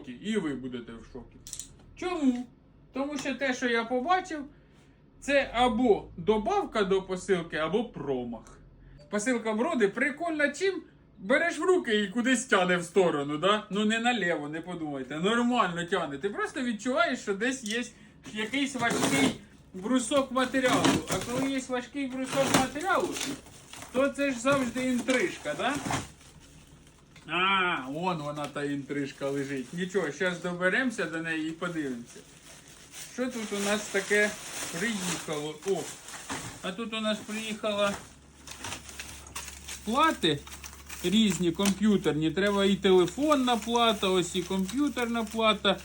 шокі, і ви будете в шокі. Чому? Тому що те, що я побачив, це або добавка до посилки, або промах. Посилка броди прикольна чим? Береш в руки і кудись тяне в сторону, да? Ну не наліво, не подумайте. Нормально тяне. Ти просто відчуваєш, що десь є якийсь важкий брусок матеріалу. А коли є важкий брусок матеріалу, то це ж завжди інтрижка, да? А, вон вона та інтрижка лежить. Нічого, зараз доберемося до неї і подивимося. Що тут у нас таке приїхало? О, а тут у нас приїхала плати різні комп'ютерні. Треба і телефонна плата, ось і комп'ютерна плата.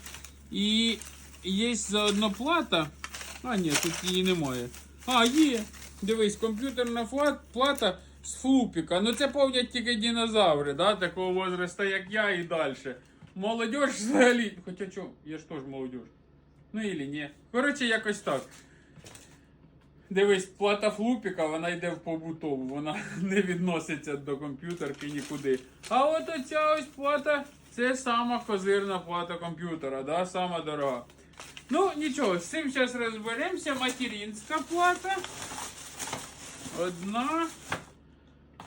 І є заодно плата. А, ні, тут її немає. А, є. Дивись, комп'ютерна плата з флупіка. Ну це повнять тільки динозаври, да, такого возраста, як я і далі. Молодіж взагалі. Хоча що, я ж теж молодіж. Ну і ні. Коротше, якось так. Дивись, плата флупіка, вона йде в побутову, вона не відноситься до комп'ютерки нікуди. А от оця ось плата, це сама козирна плата комп'ютера, да? сама дорога. Ну, нічого, з цим зараз розберемося. Материнська плата. Одна.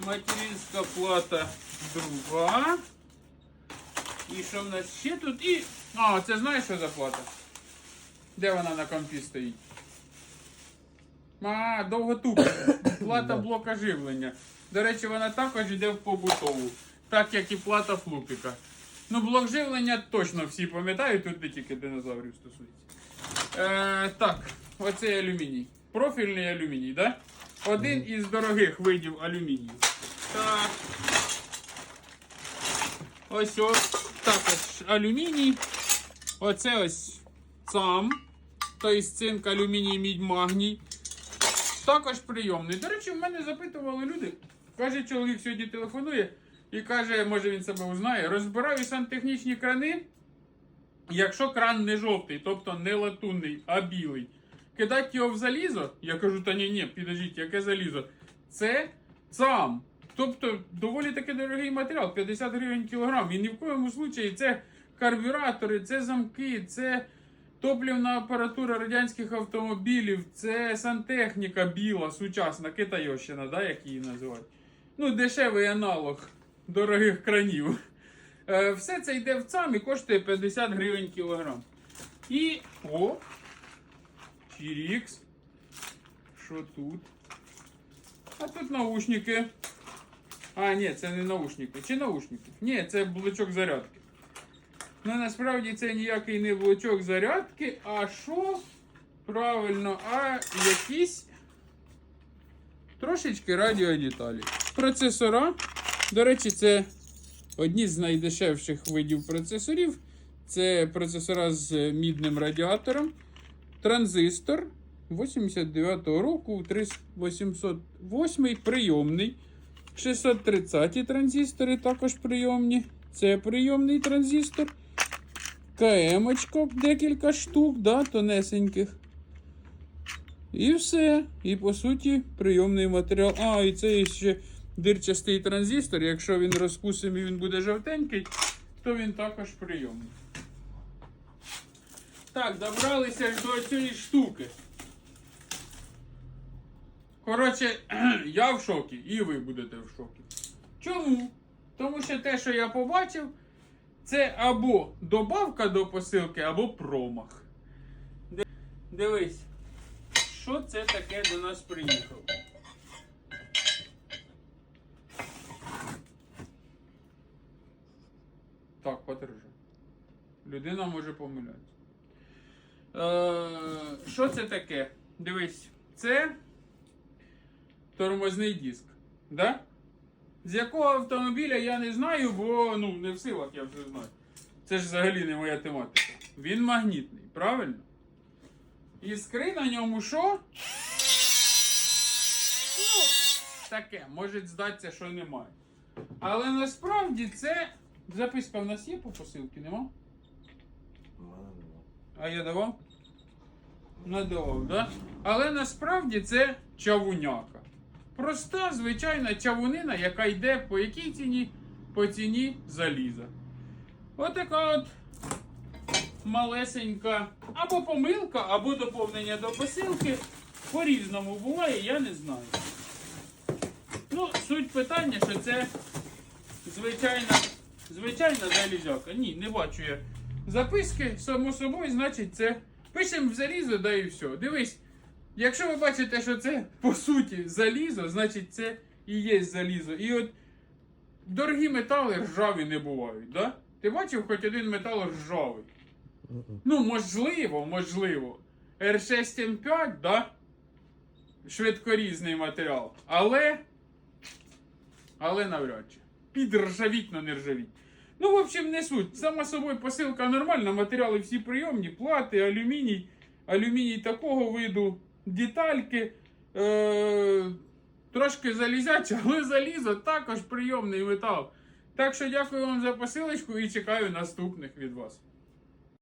Материнська плата друга. І що в нас ще тут? І. А, це знаєш, що за плата? Де вона на компі стоїть? А, довготупа. Плата блока живлення. До речі, вона також йде в побутову, так як і плата флупіка. Ну, блок живлення точно всі пам'ятають, тут не тільки динозаврів стосується. Е, так, оцей алюміній. Профільний алюміній, да? Один із дорогих видів алюмінію. Так. Ось ось також алюміній. Оце ось сам. Тобто цинк, алюміній, мідь, магній. Також прийомний. До речі, в мене запитували люди. Каже, чоловік сьогодні телефонує і каже, може він себе узнає. Розбираю сантехнічні крани. Якщо кран не жовтий, тобто не латунний, а білий, кидати його в залізо, я кажу, та ні, ні, підождіть, яке залізо? Це сам. Тобто доволі таки дорогий матеріал, 50 гривень кілограм. І ні в коєму случаї це карбюратори, це замки, це топлівна апаратура радянських автомобілів, це сантехніка біла, сучасна, китайощина, да, як її називають. Ну, дешевий аналог дорогих кранів. Е, Все це йде в цам і коштує 50 гривень кілограм. І. О! Чірікс. Що тут? А тут наушники. А, ні, це не наушники. Чи наушники? Ні, це блочок зарядки. Ну насправді це ніякий не блочок зарядки, а що? Правильно, а якісь трошечки радіодеталі. Процесора. До речі, це одні з найдешевших видів процесорів. Це процесора з мідним радіатором. Транзистор 89-го року, 808 прийомний. 630 транзистори також прийомні. Це прийомний транзистор. КМ декілька штук, да, тонесеньких. І все. І по суті прийомний матеріал. А, і це ще дирчастий транзистор. Якщо він розкусим і він буде жовтенький, то він також прийомний. Так, добралися до цієї штуки. Коротше, я в шокі, і ви будете в шокі. Чому? Тому що те, що я побачив, це або добавка до посилки, або промах. Дивись, що це таке до нас приїхало? Так, подержи. Людина може помилятися. Е, що це таке? Дивись, це тормозний диск. Да? З якого автомобіля я не знаю, бо ну, не в силах я вже знаю. Це ж взагалі не моя тематика. Він магнітний, правильно? Іскри на ньому що? Ну, таке, може здатися, що немає. Але насправді це. Записка в нас є по посилці, нема? А я давав? Не давав, да? Але насправді це чавуняка. Проста, звичайна чавунина, яка йде по якій ціні? По ціні заліза. Отака от малесенька або помилка, або доповнення до посилки. По-різному буває, я не знаю. Ну, суть питання, що це звичайна, звичайна залізяка. Ні, не бачу я записки, само собою, значить, це пишемо в залізо, да і все. Дивись, якщо ви бачите, що це по суті залізо, значить це і є залізо. І от дорогі метали ржаві не бувають, да? Ти бачив хоч один метал ржавий? Ну, можливо, можливо. R6M5, да? Швидкорізний матеріал. Але. Але навряд чи. Підржавіть, но не ржавіть. Ну, в общем, не суть. Сама собою посилка нормальна, матеріали всі прийомні, плати, алюміній, алюміній такого виду, детальки. Е- трошки залізяче, але залізо також прийомний метал. Так що дякую вам за посилочку і чекаю наступних від вас.